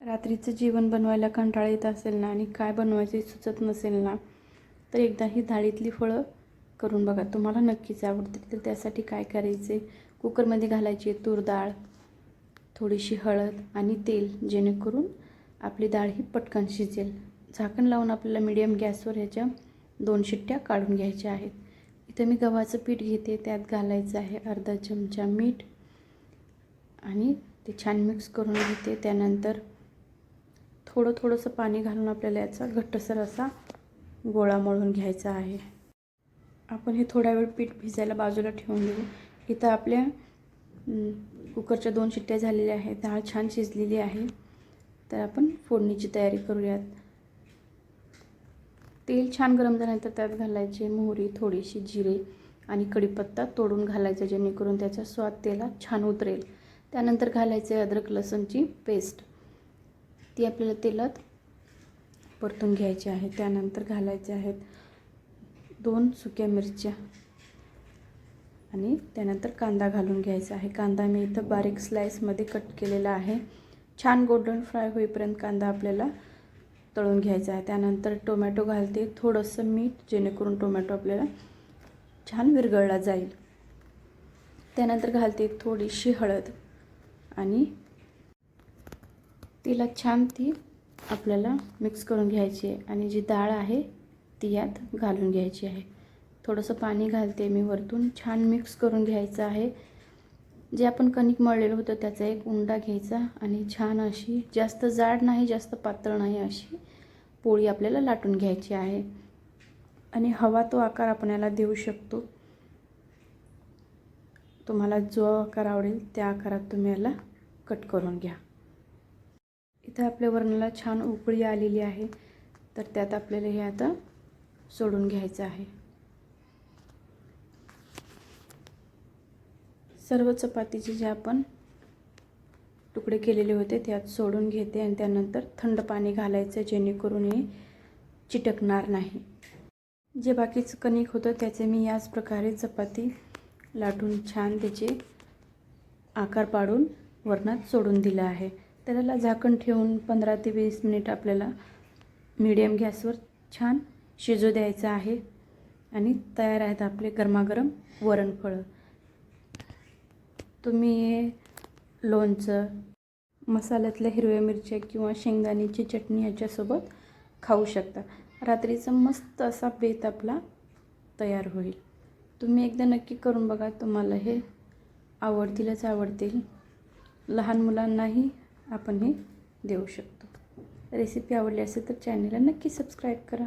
रात्रीचं जेवण बनवायला कंटाळा येत असेल ना आणि काय बनवायचे सुचत नसेल ना तर एकदा ही डाळीतली फळं करून बघा. तुम्हाला नक्कीच आवडतील. तर त्यासाठी काय करायचे? कुकरमध्ये घालायची तूर डाळ थोडीशी हळद आणि तेल जेणेकरून आपली डाळ ही पटकन शिजेल. झाकण लावून आपल्याला मिडियम गॅसवर ह्याच्या दोन शिट्ट्या काढून घ्यायच्या आहेत. इथं मी गव्हाचं पीठ घेते. त्यात घालायचं आहे अर्धा चमचा मीठ आणि ते छान मिक्स करून घेते. त्यानंतर थोडं थोडंसं पाणी घालून आपल्याला याचा घट्टसर असा गोळा मळून घ्यायचा आहे. आपण हे थोडा वेळ पीठ भिजायला बाजूला ठेवून देऊ. इथं आपल्या कुकरच्या दोन शिट्ट्या झालेल्या आहेत. डाळ छान शिजलेली आहे. तर आपण फोडणीची तयारी करूयात. तेल छान गरम झाल्यानंतर त्यात घालायचे मोहरी थोडीशी जिरे आणि कढीपत्ता तोडून घालायचा जेणेकरून त्याचा स्वाद तेलात छान उतरेल. त्यानंतर घालायचे अद्रक लसूणची पेस्ट. ती आपल्याला तेलात परतून घ्यायची आहे. त्यानंतर घालायचे आहेत दोन सुक्या मिरच्या आणि त्यानंतर कांदा घालून घ्यायचा आहे. कांदा मी इथं बारीक स्लाईसमध्ये कट केलेला आहे. छान गोल्डन फ्राय होईपर्यंत कांदा आपल्याला तळून घ्यायचा आहे. त्यानंतर टोमॅटो घालते. थोडंसं मीठ जेणेकरून टोमॅटो आपल्याला छान विरघळला जाईल. त्यानंतर घालते थोडीशी हळद आणि तिला छान ती आपल्याला मिक्स करून घ्यायची आहे. आणि जी डाळ आहे ती यात घालून घ्यायची आहे. थोडंसं पाणी घालते मी वरतून. छान मिक्स करून घ्यायचं आहे. जे आपण कणिक मळलेलं होतं त्याचा एक उंडा घ्यायचा आणि छान अशी जास्त जाड नाही जास्त पातळ नाही अशी पोळी आपल्याला लाटून घ्यायची आहे. आणि हवा तो आकार आपण याला देऊ शकतो. तुम्हाला जो आकार आवडेल त्या आकारात तुम्ही याला कट करून घ्या. इथं आपल्या वरणाला छान उकळी आलेली आहे. तर त्यात आपल्याला हे आता सोडून घ्यायचं आहे. सर्व चपातीचे जे आपण तुकडे केलेले होते त्यात सोडून घेते आणि त्यानंतर थंड पाणी घालायचं जेणेकरून हे चिटकणार नाही. जे बाकीचं कणिक होतं त्याचे मी याच प्रकारे चपाती लाटून छान त्याचे आकार पाडून वरणात सोडून दिलं आहे. त्याला झाकण ठेवून पंधरा ते वीस मिनिट आपल्याला मीडियम गॅसवर छान शिजू द्यायचं आहे. आणि तयार आहेत आपले गरमागरम वरणफळं तुम्ही हे लोणचं मसाल्यातल्या हिरव्या मिरच्या किंवा शेंगदाण्याची चटणी याच्यासोबत खाऊ शकता. रात्रीचा मस्त असा बेत आपला तयार होईल. तुम्ही एकदा नक्की करून बघा तुम्हाला हे आवडतीलच आवडतील. लहान मुलांनाही आपण हे देऊ शकतो. रेसिपी आवडली असेल तर चॅनलला नक्की सबस्क्राईब करा.